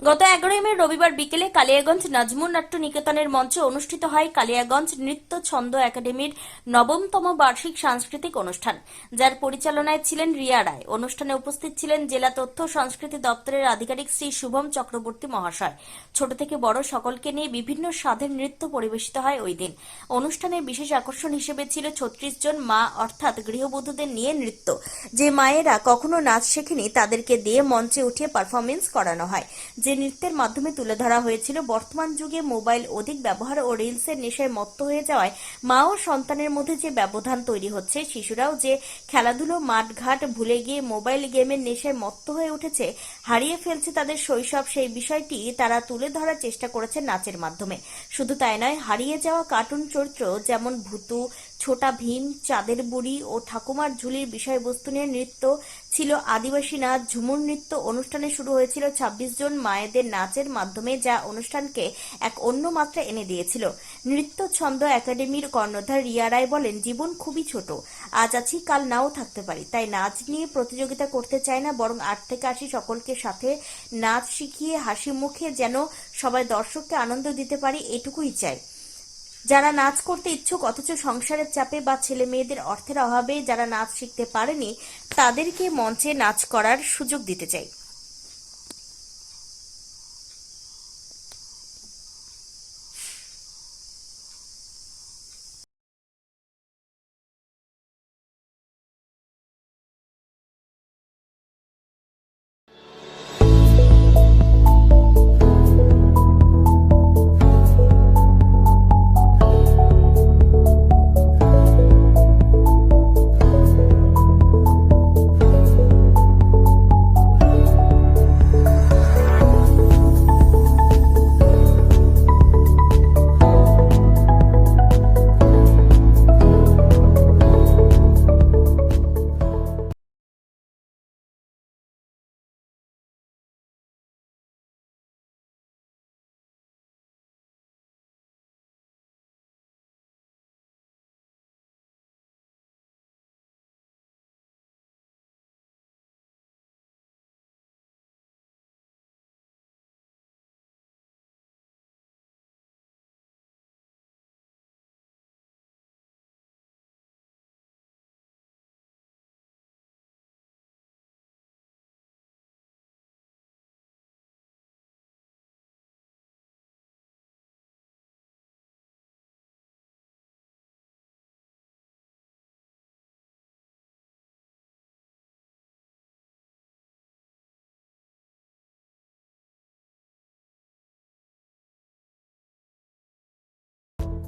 গত এগারোই মে রবিবার বিকেলে কালিয়াগঞ্জ নাজমুন নাট্য নিকেতনের মঞ্চে অনুষ্ঠিত হয় কালিয়াগঞ্জ নৃত্য ছন্দ একাডেমির নবমতম বার্ষিক সাংস্কৃতিক অনুষ্ঠান, যার পরিচালনায় ছিলেন রিয়া রায়। অনুষ্ঠানে উপস্থিত ছিলেন জেলা তথ্য সংস্কৃতি দপ্তরের আধিকারিক শ্রী শুভম চক্রবর্তী মহাশয়। ছোট থেকে বড় সকলকে নিয়ে বিভিন্ন স্বাদের নৃত্য পরিবেশিত হয় ওই দিন। অনুষ্ঠানের বিশেষ আকর্ষণ হিসেবে ছিল ছত্রিশ জন মা, অর্থাৎ গৃহবধূদের নিয়ে নৃত্য। যে মায়েরা কখনো নাচ শেখেনি, তাদেরকে দিয়ে মঞ্চে উঠিয়ে পারফরমেন্স করানো হয়। যে নৃত্যের মাধ্যমে তুলে ধরা হয়েছিল, বর্তমান যুগে মোবাইল অধিক ব্যবহার ও রিলসের নেশায় মত্ত হয়ে যাওয়ায় মা ও সন্তানের মধ্যে যে ব্যবধান তৈরি হচ্ছে, শিশুরাও যে খেলাধুলো, মাঠঘাট ভুলে গিয়ে মোবাইল গেমের নেশায় মত্ত হয়ে উঠেছে, হারিয়ে ফেলছে তাদের শৈশব, সেই বিষয়টি তারা তুলে ধরার চেষ্টা করেছে নাচের মাধ্যমে। শুধু তাই নয়, হারিয়ে যাওয়া কার্টুন চরিত্র যেমন ভূতু ছোটা ভীম, চাঁদের বুড়ি ও ঠাকুমার ঝুলির বিষয়বস্তু নিয়ে নৃত্য ছিল আদিবাসী নাচ। ঝুমুর নৃত্য অনুষ্ঠানে শুরু হয়েছিল ২৬ জন মায়েদের নাচের মাধ্যমে, যা অনুষ্ঠানকে এক অন্য মাত্রা এনে দিয়েছিল। নৃত্য ছন্দ একাডেমির কর্ণধার রিয়া রায় বলেন, জীবন খুবই ছোট। আজ আছি, কাল নাও থাকতে পারি। তাই নাচ নিয়ে প্রতিযোগিতা করতে চাই না, বরং আট থেকে আশি সকলকে সাথে নাচ শিখিয়ে হাসি মুখে যেন সবাই দর্শককে আনন্দ দিতে পারি, এটুকুই চাই। যারা নাচ করতে ইচ্ছুক, অথচ সংসারের চাপে বা ছেলে মেয়েদের অর্থের অভাবে যারা নাচ শিখতে পারেনি, তাদেরকে মঞ্চে নাচ করার সুযোগ দিতে চাই।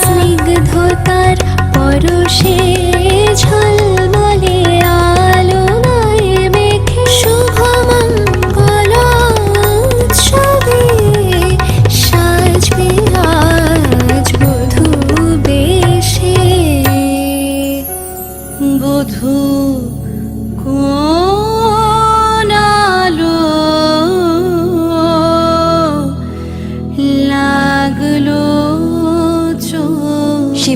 স্নিগ্ধতার পরশে